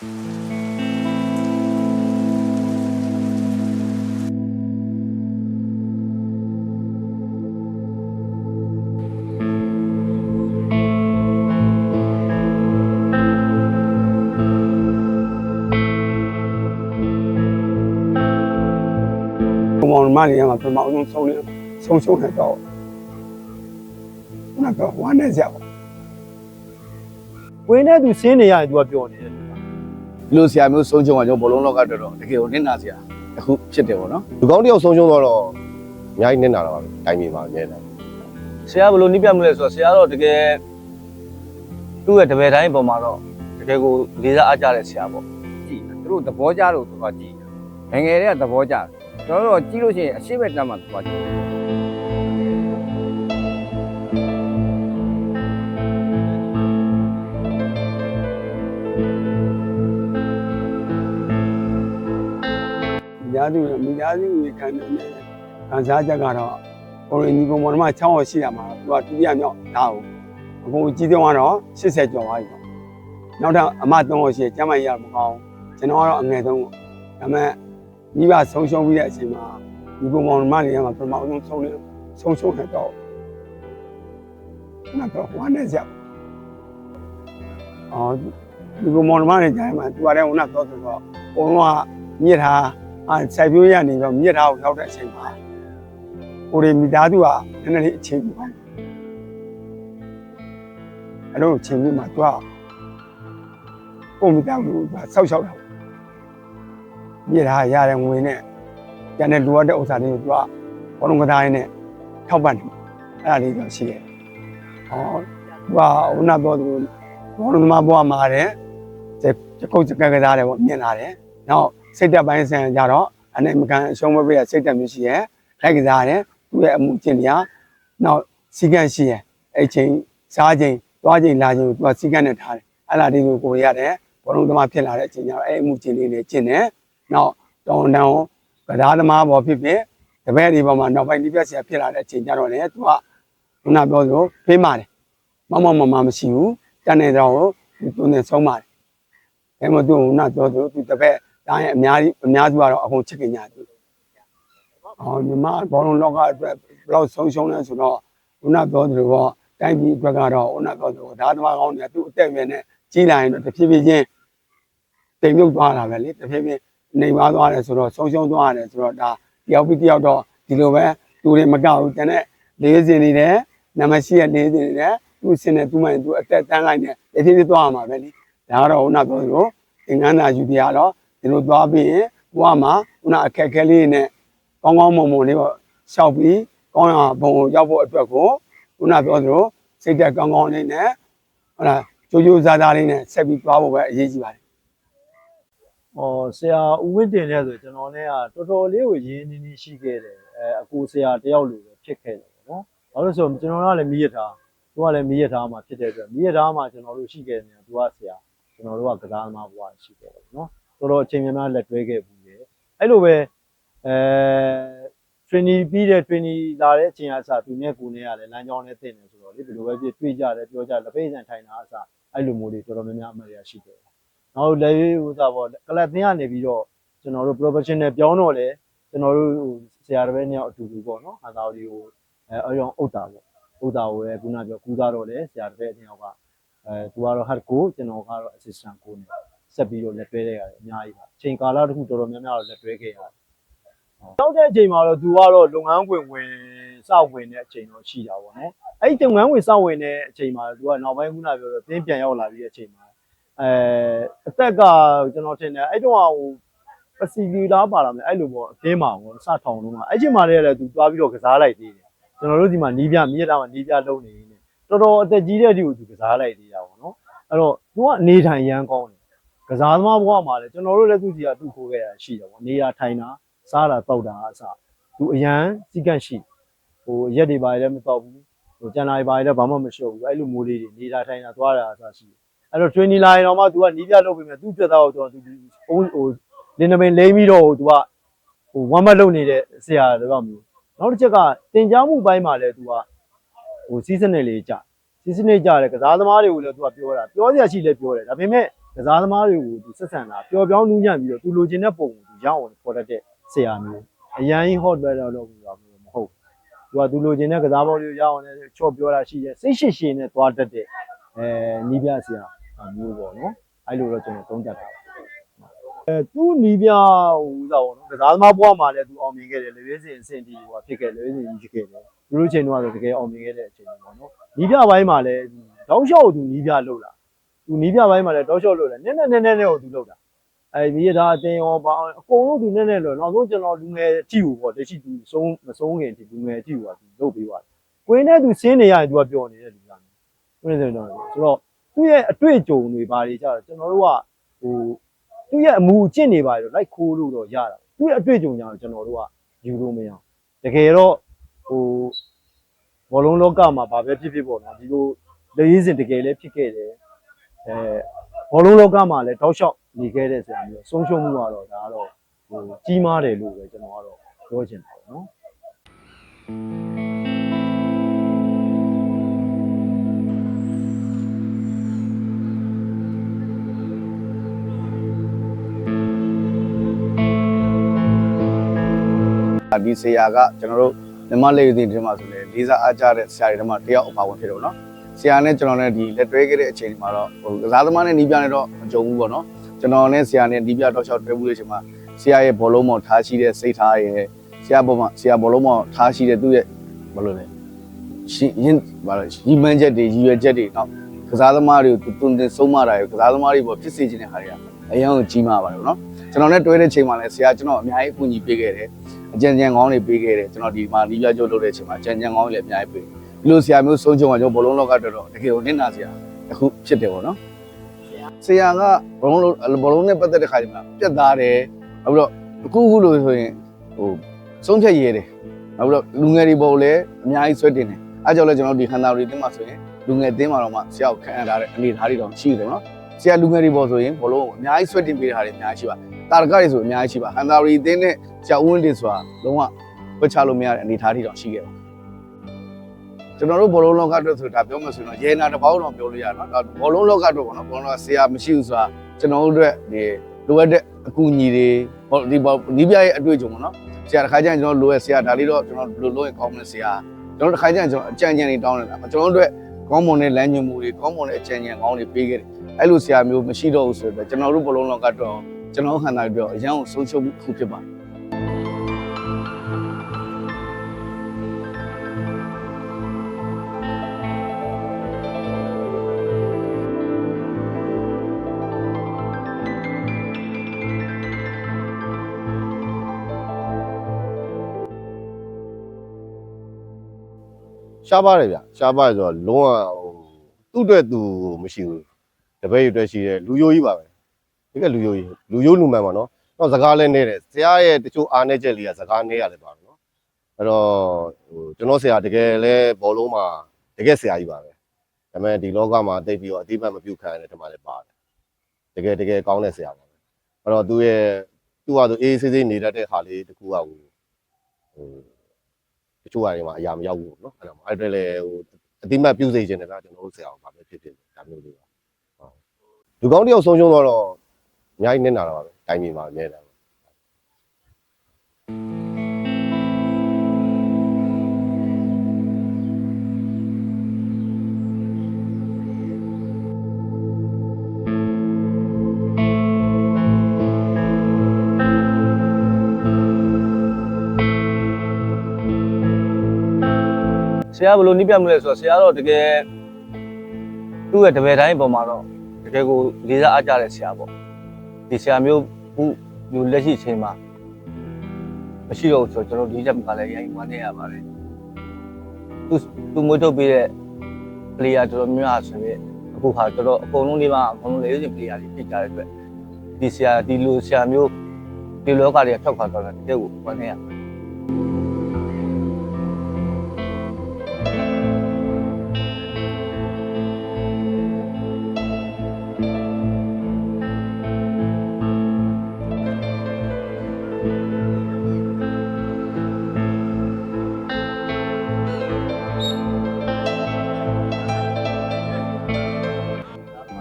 ဘုံမောင်မနေရမှာပထမအောင်ဆုံးနေဆုံးရှုံးနေတော့နောက်တော့ဝမ်းနေကြပါဝင်တဲ့သူဆင်းနေရတယ်သူကပြောနေတယ် ဒီလိုဆရာမျိုးဆုံးချုံကကျွန်တော်ဘောလုံးလောကတော်တော်တကယ်ကိုနစ်နာစရာအခုဖြစ်တယ်ပေါ့နော်လူကောင်းတယောက်ဆုံးရှုံးတော့တော့အများကြီးနစ်နာတာပါပဲတိုင်ပြည်မှာအမြဲတမ်းဆရာဘယ်လိုနှိပြမလဲဆိုတော့ဆရာတော့တကယ်သူ့ရဲ့တပည့်တိုင်းပုံမှာတော့တကယ်ကိုလေးစားအားကြတဲ့ဆရာပေါ့ကြည့်သူတို့သဘောကျလို့သူကကြည့်ငယ်ငယ်တွေကသဘောကျတယ်ကျွန်တော်တို့ကြည့်လို့ရှိရင်အရှိဘက်တက်မှသူကကြည့် မိသားစုမိသားစုတွေခံနေတဲ့ခံစားချက်ကတော့ဟိုရင်းဒီဘုံမောင်မ6ဟောရှိရမှာသူကဒုတိယမြောက်ဒါကိုအခုကြီးတုံးကတော့80ကျော်သွားပြီပေါ့နောက်တော့အမ3ဟောရှိကျမ်းမကြီးရမကောင်းကျွန်တော်ကတော့အငယ်ဆုံးပေါ့ဒါပေမဲ့မိဘဆုံးရှုံးပြီးတဲ့အချိန်မှာဒီဘုံမောင်မတွေမှာပထမအောင်ဆုံးနေဆုံးရှုံးနေတော့နောက်တော့ဝမ်းနေကြပါအော်ဒီဘုံမောင်မတွေကြိုင်မှာသူကလည်းဟိုနောက်တော့ဆိုတော့ဘုံကမြစ်ထား အဲစိုက်ပျိုးရနေတော့မြစ်ထားကိုရောက်တဲ့အချိန်မှာကိုရီမိသားစုကနည်းနည်းလေးအချိန်ပြပါအဲ့တော့အချိန်ပြမှာသူကကိုမိသားစုကဆောက်ရှောက်တာမြစ်ထားရတဲ့ငွေနဲ့ကျန်တဲ့လိုအပ်တဲ့ဥစ္စာတွေကိုသူကဘောလုံးကစားရင်းနဲ့ထောက်ပံ့တယ်အဲ့ဒါလေးတော့ရှိတယ်ဟောသူကဟိုနောက်တော့သူဘောလုံးသမားဘွားမှာတယ်စကုတ်စကက်ကစားတယ်ပေါ့မြင်လာတယ်နောက် စိတ်တက်ပိုင်းဆန်ကြတော့အနေမကန်အရှုံးမပေးရစိတ်တက်မျိုးရှိရဲလိုက်ကစားရတယ်သူ့ရဲ့အမှုကျင့်တရားနောက်စီကံရှိရဲအဲ့ချိန်စားချိန်သွားချိန်လာချိန်ကိုသူကစီကံနဲ့ထားတယ်အဲ့လာဒီကိုကိုရတယ်ဘောလုံးသမားဖြစ်လာတဲ့အချိန်ကျတော့အဲ့အမှုကျင့်လေးနဲ့ကျင့်တယ်နောက်တောင်းတန်းကစားသမားပေါ်ဖြစ်ဖြစ်တပည့်ဒီပေါ်မှာနောက်ပိုင်းဒီပြက်ဆရာဖြစ်လာတဲ့အချိန်ကျတော့လေသူကခုနပြောသလိုဖေးမာတယ်မမမမမရှိဘူးတန်နေတော့သူနဲ့ဆုံးပါတယ်အဲ့မသူကခုနပြောသလိုသူတပည့် ဒါရင်အများကြီးအများစုကတော့အကုန်ချစ်ခင်ကြတယ်။အော်မြမဘောလုံးလောကအတွက်ဘယ်လောက်ဆုံးရှုံးလဲဆိုတော့ခုနပြောသလိုပေါ့တိုင်းပြည်အတွက်ကတော့ခုနပြောသလိုဒါသမားကောင်းတွေကသူ့အသက်အရွယ်နဲ့ကြီးလာရင်တော့တစ်ဖြည်းဖြည်းချင်းတိမ်မြုပ်သွားတာပဲလေတစ်ဖြည်းဖြည်းနေပါသွားတယ်ဆိုတော့ဆုံးရှုံးသွားတယ်ဆိုတော့ဒါတယောက်ပြီးတယောက်တော့ဒီလိုပဲသူတွေမကောက်ဘူးတနေ့လေးစင်နေတယ်နံပါတ်ရှိရလေးစင်နေတယ်သူ့စင်နဲ့သူ့မှန်သူအသက်တန်းလိုက်နေတစ်ဖြည်းဖြည်းသွားရမှာပဲလေဒါကတော့ခုနပြောသလိုသင်္ကန်းသာယူတရားတော့ ဒီလိုသွားပြီးရင်ဘဝမှာခုနအခက်အခဲလေးနဲ့ကောင်းကောင်းမွန်မွန်လေးပေါ့ရှောက်ပြီးကောင်းရဘုံကိုရောက်ဖို့အတွက်ကိုခုနပြောသလိုစိတ်သက်ကောင်းကောင်းလေးနဲ့ဟုတ်လားကြိုးကြိုးစားစားလေးနဲ့ဆက်ပြီးသွားဖို့ပဲအရေးကြီးပါတယ်။ဟောဆရာဦးဝင်းတင်တဲ့ဆိုကျွန်တော်နဲ့ကတော်တော်လေးကိုရင်းနှီးနှီးရှိခဲ့တယ်။အဲအကိုဆရာတယောက်လိုပဲဖြစ်ခဲ့တယ်ပေါ့နော်။ဘာလို့လဲဆိုတော့ကျွန်တော်ကလည်းမိရထားသူကလည်းမိရထားမှာဖြစ်တဲ့အတွက်မိရထားမှာကျွန်တော်တို့ရှိခဲ့တယ်သူကဆရာကျွန်တော်တို့ကကစားသမားဘဝရှိခဲ့တယ်နော်။ တော်တော်အချိန်များများလက်တွဲခဲ့ဘူးလေ။အဲ့လိုပဲအဲ training ပြီးတဲ့ training လာတဲ့အချိန်အစားသူနဲ့ကိုနဲ့ရတယ်လမ်းကြောင်းနဲ့တင်တယ်ဆိုတော့လေဘယ်လိုပဲဖြစ်တွေ့ကြတယ်ပြောကြတယ်လက်ပိတ်ဆန်ထိုင်တာအစားအဲ့လိုမျိုးတွေတော်တော်များများအမှတ်ရရှိခဲ့တယ်။နောက်လည်းဥစားပေါ့ကလပ်သင်းကနေပြီးတော့ကျွန်တော်တို့ professional ပြောင်းတော့လေကျွန်တော်တို့ဆရာတစ်ပည့်နှစ်ယောက်အတူတူပေါ့နော်ဟာသာဒီကိုအဲအရောဥတာပေါ့ဥတာကိုလည်းခုနပြောကူသားတော့လေဆရာတစ်ပည့်နှစ်ယောက်ကအဲသူကတော့ hard go ကျွန်တော်ကတော့ assistant ကိုနေ ဆက်ပြီးတော့လက်တွဲတဲ့ရတယ်အများကြီးပါအချိန်ကာလတစ်ခုတော်တော်များများတော့လက်တွဲခဲ့ရတယ်တောက်တဲ့အချိန်မှာတော့သူကတော့လုပ်ငန်းဝင်ဝင်စဝင်တဲ့အချိန်တော့ရှိတာပေါ့နော်အဲ့ဒီလုပ်ငန်းဝင်စဝင်တဲ့အချိန်မှာသူကနောက်ပိုင်းခုနပြောတော့တင်းပြန်ရောက်လာပြီးတဲ့အချိန်မှာအဲအသက်ကကျွန်တော်ထင်တယ်အဲ့တော့ဟိုပစီလီလားပါလာမလဲအဲ့လိုပေါ့အတင်းမှာပေါ့စထောင်လုံးမှာအဲ့ချိန်မှာလည်းသူသွားပြီးတော့ကစားလိုက်သေးတယ်ကျွန်တော်တို့ဒီမှာနီးပြမြစ်တာမှာနီးပြလုံးနေနေတော်တော်အသက်ကြီးတဲ့အထိကိုသူကစားလိုက်သေးတာပေါ့နော်အဲ့တော့သူကအနေထိုင်ရမ်းကောင်းတယ် ကစားသမားဘဝမှာလည်းကျွန်တော်တို့လည်းသူစီကသူ့ခိုးခဲ့ရရှိတယ်ပေါ့နေတာထိုင်တာစားတာတောက်တာအစသူအရန်စီကန့်ရှိဟိုရက်တွေပါလည်းမတောက်ဘူးဟိုကျန်တာတွေပါလည်းဘာမှမလျှော့ဘူးအဲ့လိုမျိုးလေးတွေနေတာထိုင်တာသွားတာအစရှိတယ်အဲ့တော့ training line တော့မှ तू ကနီးပြလုပ်ပြီးမြဲသူ့ပြတ်သားကိုတော့ तू ဟိုဟိုလင်းနမင်းလိမ့်ပြီးတော့ तू ကဟိုဝမ်းမလုပ်နေတဲ့ဆရာတော်မျိုးနောက်တစ်ချက်ကတင် जा မှုပိုင်းမှာလည်း तू ကဟိုစီးစနစ်လေးကြာစီးစနစ်ကြာတယ်ကစားသမားတွေကိုလည်း तू ကပြောတာပြောစရာရှိလဲပြောတယ်ဒါပေမဲ့ ကစားသမားတွေကိုသူဆက်ဆံတာပျော်ပြောင်းနူးညံ့ပြီးတော့သူလိုချင်တဲ့ပုံကိုသူရအောင်ပေါ်တတ်တဲ့ဆရာမျိုးအရန်ကြီး hot ပဲတော့လို့ပြောမျိုးမဟုတ်သူကသူလိုချင်တဲ့ကစားပေါ်တွေကိုရအောင်လည်းချော့ပြောတာရှိတယ်စိတ်ရှိရှိနဲ့သွားတတ်တဲ့အဲနီးပြဆရာမျိုးပေါ့နော်အဲ့လိုတော့ကျွန်တော်သုံးသပ်တာပါအဲသူ့နီးပြဟိုဥစားပေါ့နော်ကစားသမားဘဝမှာလည်းသူအောင်မြင်ခဲ့တယ်လေရွေးစင်အဆင့်တီဟိုဖြစ်ခဲ့လေရွေးစင်ကြီးဖြစ်ခဲ့တယ်သူတို့ချိန်တော့တကယ်အောင်မြင်ခဲ့တဲ့အချိန်ပေါ့နော်နီးပြပိုင်းမှာလည်းတောက်လျှောက်သူနီးပြလောက်လာ သူနီးပြပိုင်းမှာလည်းတောက်လျှောက်လို့လည်းနည်းနည်းနည်းနည်းနဲ့ကိုသူလောက်တာအဲမိရတာအတင်းရောပါအကုန်လုံးသူနည်းနည်းလို့နောက်ဆုံးကျွန်တော်လူငယ်ကြည့်ဘူးပေါ့တရှိသူဆုံးမဆုံးခင်ဒီလူငယ်ကြည့်ဘူးကသူလုပ်ပေးပါတယ်ကိုင်းနဲ့သူဆင်းနေရတယ်သူကပျော်နေတဲ့လူသားမျိုးဟုတ်တယ်ဆိုတော့ဆိုတော့သူ့ရဲ့အတွေ့အကြုံတွေဘာတွေကြတော့ကျွန်တော်တို့ကဟိုသူ့ရဲ့အမူအကျင့်တွေပါတော့လိုက်ခိုးလို့တော့ရတာသူ့ရဲ့အတွေ့အကြုံကြတော့ကျွန်တော်တို့ကယူလို့မရအောင်တကယ်တော့ဟိုဘောလုံးလောကမှာဘာပဲဖြစ်ဖြစ်ပေါ့နော်ဒီလိုလေရေးစဉ်တကယ်လည်းဖြစ်ခဲ့တယ် အဲဘောလုံးလောကမှာလည်းတောက်လျှောက်နေခဲ့တဲ့ဆရာမျိုးဆုံးရှုံးမှုကတော့ဒါကတော့ဟိုကြီးမားတယ်လို့ပဲကျွန်တော်ကတော့ပြောချင်ပါတယ်နော်ဒီဆရာကကျွန်တော်တို့မြန်မာလေယူသင်တွေမှာဆိုလေလေးစားအားကြတဲ့ဆရာတွေထဲမှာတယောက်အပါဝင်ဖြစ်တော့နော် ဆရာနဲ့ကျွန်တော်နဲ့ဒီလက်တွဲခဲ့တဲ့အချိန်ဒီမှာတော့ဟိုကစားသမားနဲ့နီးပြနဲ့တော့မကြုံဘူးပေါ့နော်ကျွန်တော်နဲ့ဆရာနဲ့နီးပြတော့ချောက်တွဲမှုတဲ့အချိန်မှာဆရာရဲ့ဘောလုံးပေါ်ထားရှိတဲ့စိတ်ထားရဲ့ဆရာပေါ်မှာဆရာဘောလုံးပေါ်ထားရှိတဲ့သူ့ရဲ့ဘယ်လိုလဲရှင်းရင်ဘာလဲရီမန်းချက်တွေရည်ရွယ်ချက်တွေနောက်ကစားသမားတွေကိုတွင်တင်ဆုံးမတာရယ်ကစားသမားတွေပေါ်ဖြစ်စေခြင်းတဲ့ဟာတွေကအရင်ကကြီးမားပါတယ်နော်ကျွန်တော်နဲ့တွဲတဲ့ချိန်မှာလည်းဆရာကျွန်တော်အများကြီးအကူအညီပေးခဲ့တယ်အကြံဉာဏ်ကောင်းတွေပေးခဲ့တယ်ကျွန်တော်ဒီမှာဒီပြကျုပ်လုပ်တဲ့အချိန်မှာအကြံဉာဏ်ကောင်းတွေလည်းအများကြီးပေး ဒီလိုဆရာမျိုးဆုံးချုံကကျွန်တော်ဘလုံးလောကတော်တော်တကယ်ကိုနင့်နာဆရာတစ်ခုဖြစ်တယ်ပေါ့နော်ဆရာကဘလုံးလုံးဘလုံးနဲ့ပတ်သက်တဲ့ခါကျမှပြတ်သားတယ်နောက်ပြီးတော့အခုခုလို့ဆိုရင်ဟိုဆုံးဖြတ်ရဲတယ်နောက်ပြီးတော့လူငယ်တွေပေါ်လည်းအများကြီးဆွဲတင်တယ်အဲကြောင့်လည်းကျွန်တော်ဒီခန္ဓာတွေတင်းမှာဆိုရင်လူငယ်တင်းမှာတော့မှဆရာကိုခံရတဲ့အနေအထားတွေတော့ရှိတယ်နော်ဆရာလူငယ်တွေပေါ်ဆိုရင်ဘလုံးကိုအများကြီးဆွဲတင်ပေးတဲ့ဟာတွေအများကြီးရှိပါတာရကတွေဆိုအများကြီးရှိပါဟန်တာရီတင်းနဲ့ဆရာဦးဝင်းတင်ဆိုတာလုံးဝဝတ်ချလို့မရတဲ့အနေအထားထိတောင်ရှိခဲ့ပါ ကျွန်တော်တို့ဘောလုံးလောကအတွက်ဆိုတာပြောမှဆိုရင်တော့ရေနာတစ်ပေါင်းတော့ပြောလို့ရနော်ဒါဘောလုံးလောကအတွက်ပေါ့နော်ဘောလုံးလောကဆရာမရှိဘူးဆိုတာကျွန်တော်တို့အတွက်ဒီလိုအပ်တဲ့အကူအညီတွေဟောဒီဘောနီးပြရဲ့အတွေ့အကြုံပေါ့နော်ဆရာတစ်ခါကျရင်ကျွန်တော်လိုရဆရာဒါလေးတော့ကျွန်တော်ဘယ်လိုလုပ်ရင်ကောင်းမလဲဆရာကျွန်တော်တစ်ခါကျရင်ကျွန်တော်အကြံဉာဏ်တွေတောင်းနေတာကျွန်တော်တို့အတွက်ကောင်းမွန်တဲ့လမ်းညွှန်မှုတွေကောင်းမွန်တဲ့အကြံဉာဏ်ကောင်းတွေပေးခဲ့တယ်အဲ့လိုဆရာမျိုးမရှိတော့ဘူးဆိုတော့ကျွန်တော်တို့ဘောလုံးလောကအတွက်ကျွန်တော်ခန္ဓာအတွက်အရန်ကိုဆုံးရှုံးမှုတစ်ခုဖြစ်ပါတယ် ရှားပါတယ်ဗျရှားပါတယ်ဆိုတော့လုံးဝဟိုသူ့အတွက်သူမရှိဘူးတပည့်ရအတွက်ရှိတယ်လူယိုကြီးပါပဲဒီကလူယိုကြီးလူယိုလူမှန်ပါနော်တော့စကားလည်းနေတယ်ဆရာရဲ့တချို့အားနည်းချက်လေးကစကားနေရတယ်ပါနော်အဲ့တော့ဟိုကျွန်တော်ဆရာတကယ်လဲဘောလုံးမှာတကယ်ဆရာကြီးပါပဲဒါပေမဲ့ဒီလောကမှာတိတ်ပြီးတော့အတိအမှတ်မပြုတ်ခံရတဲ့တမလည်းပါတယ်တကယ်တကယ်ကောင်းတဲ့ဆရာပါပဲအဲ့တော့သူ့ရဲ့သူ့ဟာသူအေးဆေးဆေးနေတတ်တဲ့ဟာလေးတခုကဟိုဟို တချို့ဟာတွေမှာအရာမရောက်ဘူးပေါ့နော်အဲ့ဒါမှအဲ့ဒါလည်းဟိုအတိမတ်ပြုစေခြင်းတယ်ဗျာကျွန်တော်တို့ဆရာအောင်ဗာပဲဖြစ်ဖြစ်ဒါမျိုးလေးပါဟုတ်လူကောင်းတယောက်ဆုံးရှုံးတော့တော့အများကြီးနစ်နာတာပါပဲတိုင်းပြည်မှာအများတယ်ဆ ရာဘယ်လိုနှိပ်ပြမလဲဆိုတော့ဆရာတော့တကယ်သူ့ရဲ့တပည့်တိုင်းပုံမှာတော့တကယ်ကိုလေးစားအားကြတဲ့ဆရာပေါ့ဒီဆရာမျိုးဘူးမျိုးလက်ရှိအချိန်မှာမရှိတော့ဘူးဆိုတော့ကျွန်တော်ဒီချက်ကလည်းရိုင်းဝမ်းနေရပါတယ်သူသူမွေးထုတ်ပေးတဲ့ player တော်တော်များများဆိုရင်အခုခါတော်တော်အကုန်လုံးလေးပါအကုန်လုံးလေးစင် player တွေဖြစ်ကြတဲ့အတွက်ဒီဆရာဒီလိုဆရာမျိုးဒီလောကတွေကဖြောက်ခါတော့တယ်တကယ်ကိုဝမ်းနေရသူ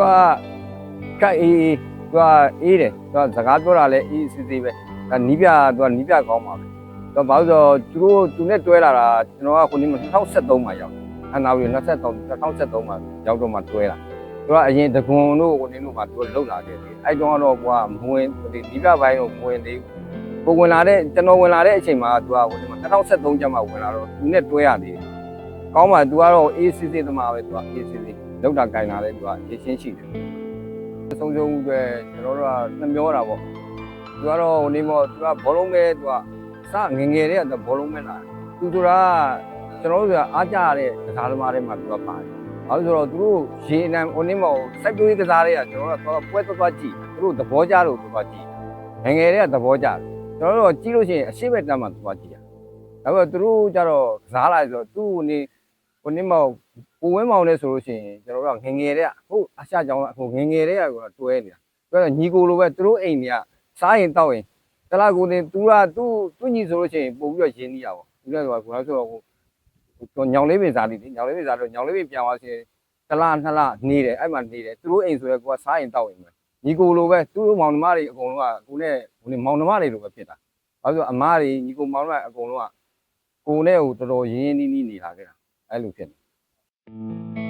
ကကတ်အေးအေးသူကအေးတယ်သူကစကားပြောတာလည်းအေးစစ်စစ်ပဲဒါနီးပြသူကနီးပြကောင်းပါပဲသူကဘာလို့ဆိုတော့သူတို့သူနဲ့တွဲလာတာကျွန်တော်ကခုနှစ်2013မှာရောက်အနာဝီ23 2013မှာရောက်တော့မှတွဲလာသူကအရင်တကွန်တို့ကိုနေတို့မှသူကလောက်လာခဲ့တယ်အဲ့တော့တော့ကွာမဝင်ဒီနီးပြပိုင်းတော့မဝင်သေးဘူးကိုဝင်လာတဲ့ကျွန်တော်ဝင်လာတဲ့အချိန်မှာသူကဟို2013ကျမှဝင်လာတော့သူနဲ့တွဲရသေးတယ်ကောင်းပါသူကတော့အေးစစ်စစ်သမားပဲသူကအေးစစ်စစ် လောက်တာကြင်လာတယ်သူကရရှင်းရှိတယ်ဆုံးရှုံးမှုတွေကျွန်တော်တို့ကနှမျောတာပေါ့သူကတော့ဟိုနေမောသူကဘောလုံးပဲသူကစငယ်ငယ်လေးကဘောလုံးပဲလာသူတို့ကကျွန်တော်တို့ကအားကြရတဲ့ကစားသမားတွေမှာသူကပါတယ်ဘာလို့ဆိုတော့သူတို့ရေနံဟိုနေမောစိုက်ပျိုးရေးကစားတွေကကျွန်တော်တို့ကပွဲသွားသွားကြည့်သူတို့သဘောကျလို့သူကကြည့်ငယ်ငယ်လေးကသဘောကျတယ်ကျွန်တော်တို့ကြည့်လို့ရှိရင်အရှိဘက်တမ်းမှာသူကကြည့်ရဒါပေမဲ့သူတို့ကြတော့ကစားလာဆိုတော့သူ့နေ ဟိုနေမောကိုဝင်းမောင်နဲ့ဆိုလို့ရှိရင်ကျွန်တော်တို့ကငယ်ငယ်တည်းကဟုတ်အရှာကြောင်ကဟိုငယ်ငယ်တည်းကတော့တွဲနေတာတွဲတော့ညီကိုလိုပဲသူတို့အိမ်တွေကစားရင်တောက်ရင်တလားကိုတင်သူကသူ့သူ့ညီဆိုလို့ရှိရင်ပို့ပြီးတော့ရင်းနှီးရပါဘူးသူကဆိုတော့ဆိုတော့ဟိုဟိုညောင်လေးပင်စားလိညောင်လေးပင်စားလို့ညောင်လေးပင်ပြန်သွားချင်းတလားနှစ်လားနေတယ်အဲ့မှာနေတယ်သူတို့အိမ်ဆိုရဲကိုကစားရင်တောက်ရင်ပဲညီကိုလိုပဲသူတို့မောင်နှမတွေအကုန်လုံးကကိုနဲ့ဟိုနေမောင်နှမတွေလိုပဲဖြစ်တာဘာလို့အမားတွေညီကိုမောင်နှမအကုန်လုံးကကိုနဲ့ဟိုတော်တော်ရင်းရင်းနှီးနှီးနေလာခဲ့တာ အဲ့လိုဖြစ်နေ